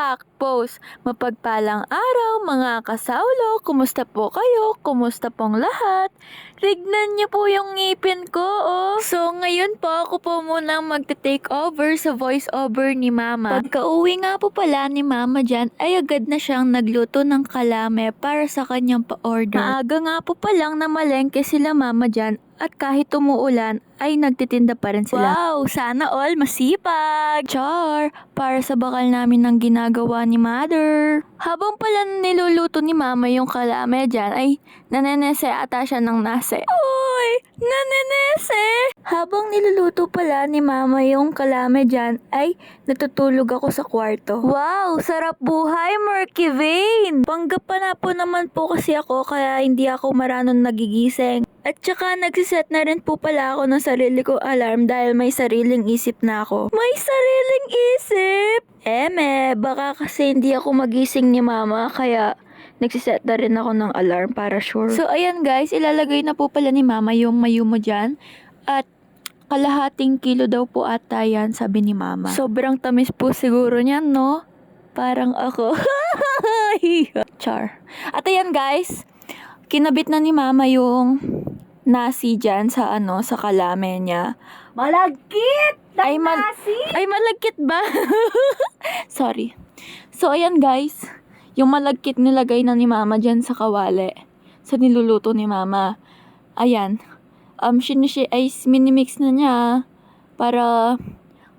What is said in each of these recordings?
Pak, post. Mapagpalang araw mga kasaulo. Kumusta po kayo? Kumusta pong lahat? Tignan niyo po yung ngipin ko, oh. So, ngayon po ako po munang magte-take over sa voice over ni Mama. Pagka uwi nga po pala ni Mama dyan, ay agad na siyang nagluto ng kalame para sa kanyang pa-order. Maaga nga po palang namalengke sila Mama dyan at kahit umuulan ay nagtitinda pa rin sila. Wow! Sana all masipag! Char! Para sa bakal namin ng ginagawa ni Mother. Habang pala niluluto ni Mama yung kalame dyan, ay nanenese ata siya ng nase. Uy! Nanenese! Habang niluluto pala ni Mama yung kalame dyan, ay natutulog ako sa kwarto. Wow! Sarap buhay, Murky Vein! Panggap pa na po naman po kasi ako kaya hindi ako maranon nagigising. At saka nagsiset na rin po pala ako ng sarili ko alarm dahil may sariling isip na ako. May sariling isip? Eme, baka kasi hindi ako magising ni mama kaya nagsiset na rin ako ng alarm para sure. So ayan guys, ilalagay na po pala ni mama yung mayumo dyan. At kalahating kilo daw po ata yan, sabi ni mama. Sobrang tamis po siguro niyan, no? Parang ako. Char. At ayan guys, kinabit na ni mama yung nasi dyan sa ano, sa kalame niya. Malagkit! ng Ay, mal- nasi! Ay, malagkit ba? Sorry. So, ayan guys. Yung malagkit nilagay na ni mama dyan sa kawali. Sa niluluto ni mama. Ayan. Um, sinishi, ay minimix na niya. Para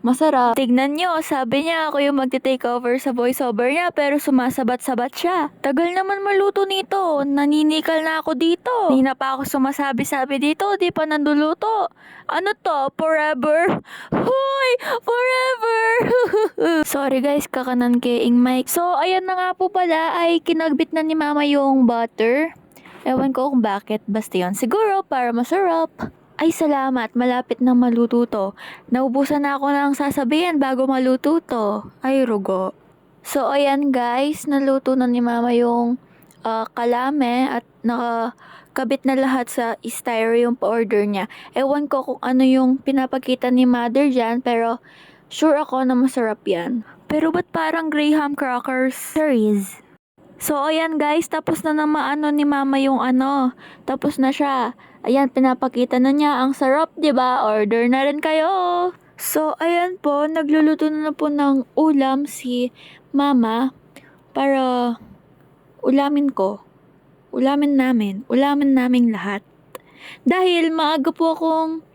masarap. Tignan nyo, sabi niya ako yung magte-take over sa voiceover niya pero sumasabat-sabat siya. Tagal naman maluto nito. Naninikal na ako dito. Hindi na pa ako sumasabi-sabi dito. Di pa nanduluto. Ano to? Forever? Hoy! Forever! Sorry guys, kakanan keing mic. So, ayan na nga po pala ay kinagbit na ni mama yung butter. Ewan ko kung bakit. Basta yun. Siguro para masarap. Ay, salamat. Malapit na maluto to. Naubusan na ako ng sasabihin bago maluto to. Ay, rugo. So, ayan guys. Naluto na ni mama yung ah, kalame at nakakabit na lahat sa styro yung pa-order niya. Ewan ko kung ano yung pinapakita ni mother dyan, pero sure ako na masarap yan. Pero ba't parang graham crackers? There is. So, ayan guys, tapos na na maano ni mama yung ano. Tapos na siya. Ayan, pinapakita na niya. Ang sarap, ba? Order na rin kayo. So, ayan po, nagluluto na, na po ng ulam si mama para ulamin ko. Ulamin namin. Ulamin naming lahat. Dahil maaga po akong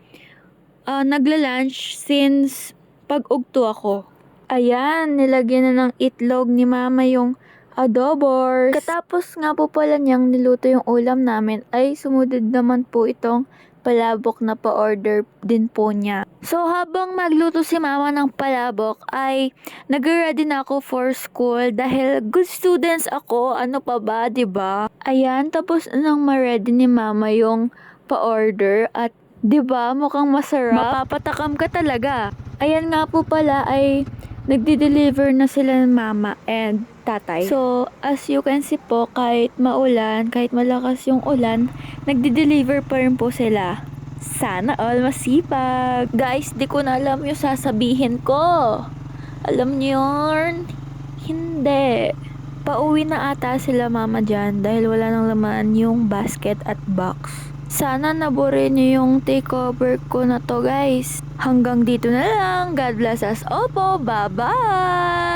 ah, nagla-lunch since pag-ugto ako. Ayan, nilagyan na ng itlog ni mama yung adobors. Katapos nga po pala niyang niluto yung ulam namin, ay sumunod naman po itong palabok na pa-order din po niya. So habang magluto si mama ng palabok ay nag-ready na ako for school dahil good students ako, ano pa ba, 'di ba? Ayan, tapos nang ma-ready ni mama yung pa-order at 'di ba mukhang masarap. Mapapatakam ka talaga. Ayan nga po pala ay nagdi-deliver na sila ng mama and tatay. So, as you can see po, kahit maulan, kahit malakas yung ulan, nagdi-deliver pa rin po sila. Sana all masipag. Guys, di ko na alam yung sasabihin ko. Alam niyo yun? Hindi. Pauwi na ata sila mama dyan dahil wala nang laman yung basket at box. Sana nabore niyo yung takeover ko na to guys. Hanggang dito na lang. God bless us. Opo, bye-bye!